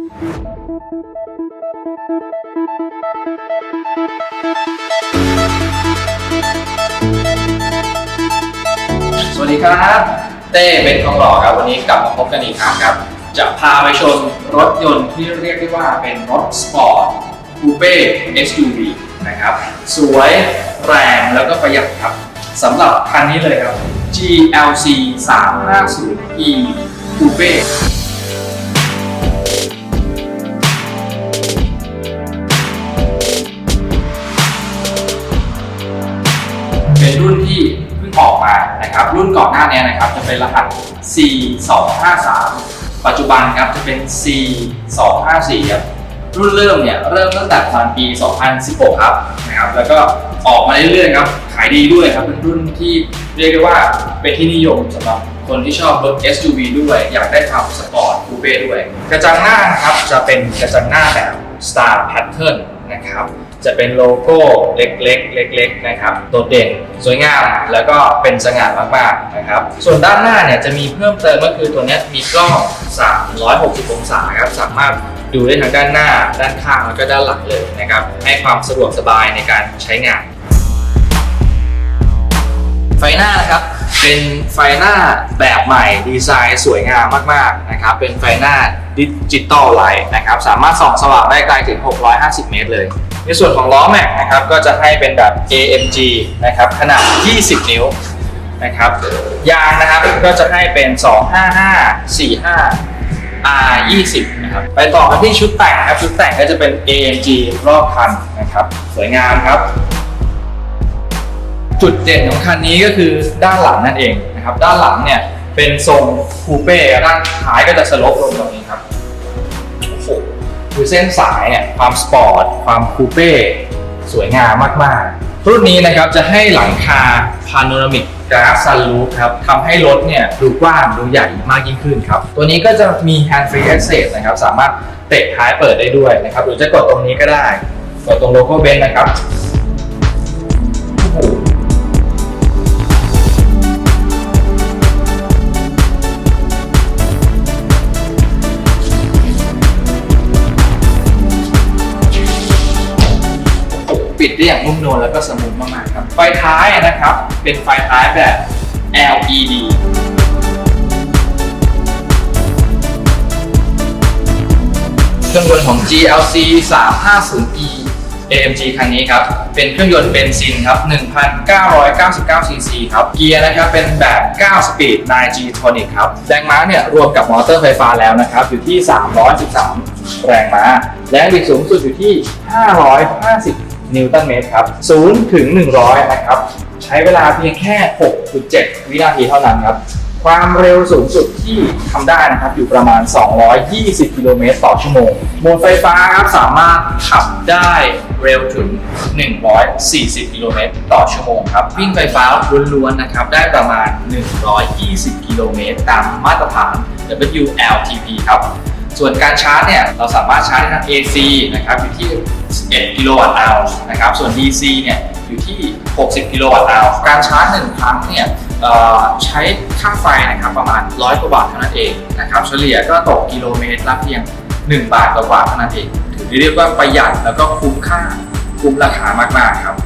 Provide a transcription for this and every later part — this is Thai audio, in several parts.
สวัสดีครับ เต้เป็นทองหล่อครับ วันนี้กลับมาพบกันอีกครั้งครับ จะพาไปชมรถยนต์ที่เรียกได้ว่าเป็นรถสปอร์ตคูเป้ SUV นะครับ สวยแรงแล้วก็ประหยัดครับสำหรับคันนี้เลยครับ GLC 350e Coupe นะครับรุ่นก่อนหน้านี้นะครับจะเป็นรหัส C253 ปัจจุบันครับจะเป็น C254 ครับรุ่นเริ่มเนี่ยเริ่มตั้งแต่ประมาณปี 2016 ครับนะครับแล้วก็ออกมาเรื่อยๆครับขายดีด้วยครับเป็นรุ่นที่เรียกได้ว่าเป็นที่นิยมสำหรับคนที่ชอบรถ SUV ด้วย อยากได้ความสปอร์ตคูเป้ด้วย กระจังหน้านะครับจะเป็นกระจังหน้าแบบ Star Pattern นะครับ จะเป็นโลโก้เล็กๆ เล็กๆนะครับโดดเด่นสวยงามแล้วก็เป็นสง่ามากๆนะครับส่วนด้านหน้าเนี่ยจะมีเพิ่มเติมก็คือตัวนี้มีกล้อง 360 องศาครับสามารถดูได้ทั้งด้านหน้า ด้านข้างแล้วก็ด้านหลังเลยนะครับให้ความสะดวกสบายในการใช้งาน ไฟหน้านะครับเป็นไฟหน้าแบบใหม่ดีไซน์สวยงามมากๆนะครับเป็นไฟหน้าดิจิตอลไลท์นะครับสามารถส่องสว่างได้ไกลถึง 650 เมตรเลย ในส่วนของล้อแม็กนะครับก็จะให้เป็นแบบ AMG นะครับขนาด 20 นิ้วนะครับยางนะครับก็จะให้เป็น 255 45 R20 นะครับ ไปต่อกันที่ชุดแต่งครับ ชุดแต่งก็จะเป็น AMG รอบคันนะครับ สวยงามครับ จุดเด่นของคันนี้ก็คือด้านหลังนั่นเองนะครับ ด้านหลังเนี่ยเป็นทรงคูเป้ด้านท้ายก็จะสลบลงตรงนี้ครับ คือเส้นสายเนี่ยความสปอร์ตความคูเป้สวยงามมากๆ รุ่นนี้นะครับจะให้หลังคาพาโนรามิกกราฟซันรูฟครับทำให้รถเนี่ยดูกว้างดูใหญ่มากยิ่งขึ้นครับ ตัวนี้ก็จะมี hand free access นะครับ สามารถเตะท้ายเปิดได้ด้วยนะครับ หรือจะกดตรงนี้ก็ได้ กดตรงโลโก้เบนซ์นะครับ ปิดได้อย่างนุ่มนวลแล้วก็สมูทมากๆครับ ไฟท้ายนะครับ เป็นไฟท้ายแบบ LED เครื่องยนต์ของ GLC 350e AMG คันนี้ครับ เป็นเครื่องยนต์เบนซินครับ 1,999 cc ครับ เกียร์นะครับ เป็นแบบ 9 สปีด 9G Tonic ครับ แรงม้าเนี่ย รวมกับมอเตอร์ไฟฟ้าแล้วนะครับ อยู่ที่ 313 แรงม้าแรงบิดสูงสุดอยู่ที่ 550 นิวตันเมตรครับ0ถึง 100 นะครับ ใช้เวลาเพียงแค่ 6.7 วินาทีเท่านั้นครับ ความเร็วสูงสุดที่ทำได้นะครับ อยู่ประมาณ 220 กิโลเมตรต่อชั่วโมงโหมดไฟฟ้าครับสามารถขับได้เร็วถึง 140 กิโลเมตรต่อชั่วโมงครับ วิ่งไฟฟ้าล้วนๆนะครับ ได้ประมาณ 120 กิโลเมตรตามมาตรฐาน WLTP ครับ ส่วนการชาร์จเนี่ยเราสามารถชาร์จได้ทั้ง AC นะครับอยู่ที่ 11 กิโลวัตต์อาวนะครับ ส่วน DC เนี่ยอยู่ที่ 60 กิโลวัตต์อาวการชาร์จหนึ่งครั้งเนี่ยใช้ค่าไฟนะครับประมาณ 100 กว่าบาทเท่านั้นเองนะครับเฉลี่ยก็ตกกิโลเมตรละเพียง 1 บาทกว่าเท่านั้นเอง ถือได้เรียกว่าประหยัดแล้วก็คุ้มค่าคุ้มราคามากๆครับ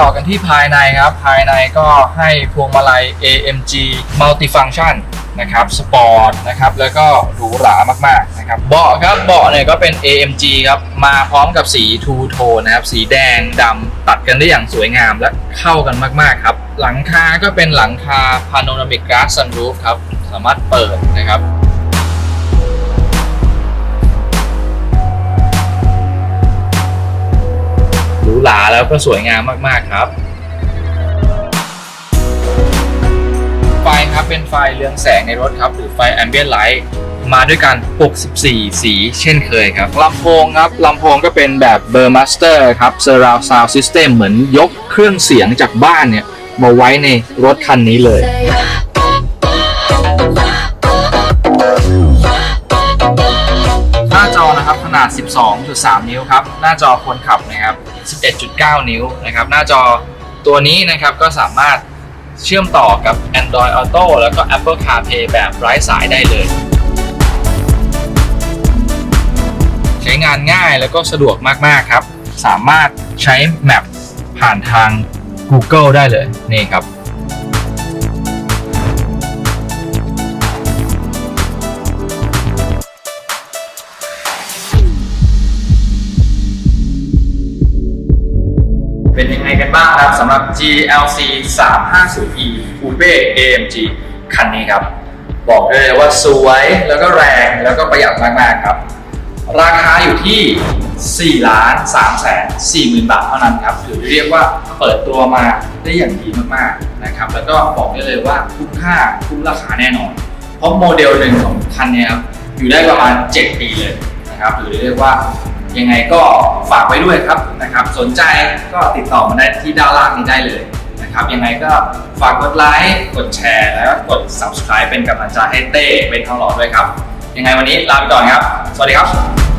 ต่อกันที่ภายในครับ ภายในก็ให้พวงมาลัย AMG Multifunction นะครับสปอร์ตนะครับแล้วก็หรูหรามากๆนะครับเบาะครับเบาะเนี่ยก็เป็น AMG ครับมาพร้อมกับสีทูโทนนะครับสีแดงดำตัดกันได้อย่างสวยงามและเข้ากันมากๆครับ หลังคาก็เป็นหลังคา Panoramic Glass Sunroof ครับสามารถเปิดนะครับ หราแล้วก็สวยงามมากๆครับ ไฟครับเป็นไฟเรืองแสงในรถครับหรือไฟ Ambient Light มาด้วยกัน 64 สีเช่นเคยครับลำโพงครับลำโพงก็เป็นแบบ Burmaster ครับ Surround Sound System เหมือนยกเครื่องเสียงจากบ้านเนี่ย มาไว้ในรถคันนี้เลย หน้าจอนะครับขนาด 12.3 นิ้วครับ หน้าจอคนขับนะครับ 11.9 นิ้วนะครับ หน้าจอตัวนี้นะครับก็สามารถเชื่อมต่อกับ Android Auto แล้วก็ Apple CarPlay แบบไร้สายได้เลย ใช้งานง่ายแล้วก็สะดวกมาก ๆ ครับ สามารถใช้แมปผ่านทาง Google ได้เลย นี่ครับ เป็นยังไงกันบ้างครับสำหรับ GLC 350e Coupe AMG คันนี้ครับ บอกได้เลยว่าสวยแล้วก็แรงแล้วก็ประหยัดมากๆครับ ราคาอยู่ที่4ล้าน3แสน4หมื่นบาทเท่านั้นครับถือเรียกว่าเปิดตัวมาได้อย่างดีมากๆนะครับ แล้วก็บอกได้เลยว่าคุ้มค่าคุ้มราคาแน่นอน เพราะโมเดลหนึ่งของคันนี้ครับอยู่ได้ประมาณ 7 ปีเลยนะครับหรือเรียกว่า ยังไงก็ฝากไว้ด้วยครับนะครับ สนใจก็ติดต่อมาได้ที่ด้านล่างนี้ได้เลยนะครับ ยังไงก็ฝากกดไลค์กดแชร์ แล้วก็กด subscribe เป็นกำลังใจให้เต้เป็นทองหล่อด้วยครับ ยังไงวันนี้ลาไปก่อนครับ สวัสดีครับ